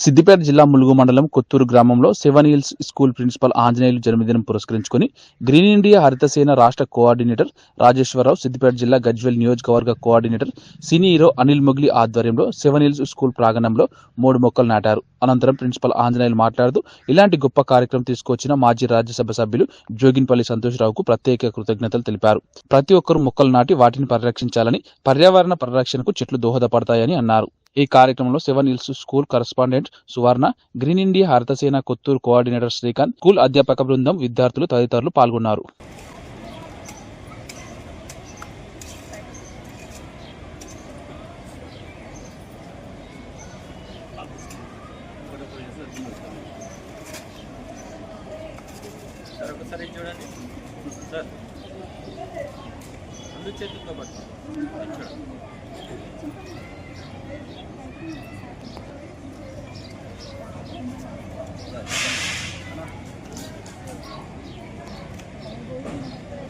సిద్దిపేట జిల్లా ములుగు మండలం కొత్తూరు గ్రామంలో Seven Hills School principal Anjaneyulu జన్మదినం పురస్కరించుకుని గ్రీన్ ఇండియా హరితసేన రాష్ట్ర కోఆర్డినేటర్ రాజేశ్వరరావు సిద్దిపేట జిల్లా గజ్వెల్ నియోజకవర్గ coordinator cine hero Anil Mogli ఆధ్వర్యంలో సెవెన్ హిల్స్ స్కూల్ ప్రాంగణంలో మూడు మొక్కలు నాటారు. అనంతరం ప్రిన్సిపల్ ఆంజనేయులు మాట్లాడుతూ ఇలాంటి గొప్ప కార్యక్రమం తీసుకొచ్చిన మాజీ రాజ్యసభ సభ్యులు జోగిన్పల్లి సంతోష్రావుకు ప్రత్యేక కృతజ్ఞతలు తెలిపారు. ప్రతి ఒక్కరూ మొక్కలు నాటి వాటిని పరిరక్షించాలని పర్యావరణ పరిరక్షణకు చెట్లు దోహదపడతాయని అన్నారు. ఈ కార్యక్రమంలో Seven Hills School correspondent Suvarna Green India Harithasena Kothur coordinator Srikanth school అధ్యాపక బృందం విద్యార్థులు తదితరులు పాల్గొన్నారు. సార్ ఒకసారి చూడండి సార్ రెండు చేతులతో పట్టు చూడండి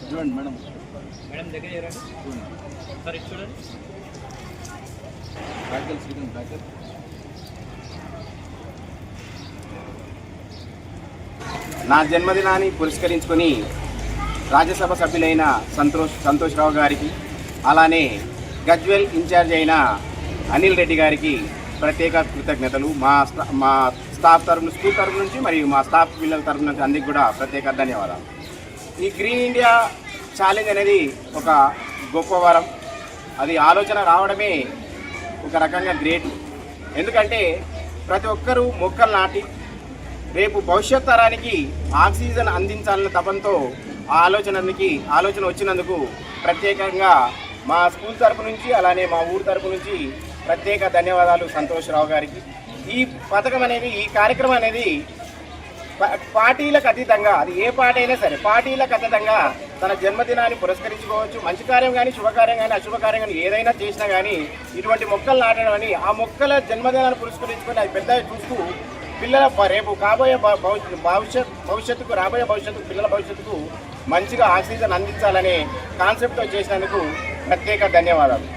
చూడండి మేడం. మేడం దగ్గర సార్ చూడండి. నా జన్మదినాన్ని పురస్కరించుకొని రాజ్యసభ సభ్యులైన సంతోష్ సంతోష్ రావు గారికి అలానే గజ్వెల్ ఇన్ఛార్జ్ అయిన అనిల్ రెడ్డి గారికి ప్రత్యేక కృతజ్ఞతలు. మా మా స్టాఫ్ తరఫు స్కూల్ తరఫు నుంచి మరియు మా స్టాఫ్ పిల్లల తరఫు నుంచి అందరికీ కూడా ప్రత్యేక ధన్యవాదాలు. ఈ గ్రీన్ ఇండియా ఛాలెంజ్ అనేది ఒక గొప్ప వరం. అది ఆలోచన రావడమే ఒక రకంగా గ్రేట్. ఎందుకంటే ప్రతి ఒక్కరూ మొక్కలు నాటి రేపు భవిష్యత్ తరానికి ఆక్సిజన్ అందించాలన్న తపంతో ఆ ఆలోచనకి ఆలోచన వచ్చినందుకు ప్రత్యేకంగా మా స్కూల్ తరపు నుంచి అలానే మా ఊరు తరపు నుంచి ప్రత్యేక ధన్యవాదాలు సంతోష్రావు గారికి. ఈ పథకం అనేది ఈ కార్యక్రమం అనేది పార్టీలకు అతీతంగా అది ఏ పార్టీ అయినా సరే పార్టీలకు అతీతంగా తన జన్మదినాన్ని పురస్కరించుకోవచ్చు. మంచి కార్యం కానీ శుభకార్యం కానీ అశుభకార్యం కానీ ఏదైనా చేసినా కానీ ఇటువంటి మొక్కలు నాటడం అని ఆ మొక్కల జన్మదినాన్ని పురస్కరించుకొని అది పెద్దగా చూస్తూ పిల్లల రేపు కాబోయే భవిష్యత్ భవిష్యత్తుకు రాబోయే భవిష్యత్తుకు పిల్లల భవిష్యత్తుకు మంచిగా ఆక్సిజన్ అందించాలనే కాన్సెప్ట్తో చేసినందుకు ప్రత్యేక ధన్యవాదాలు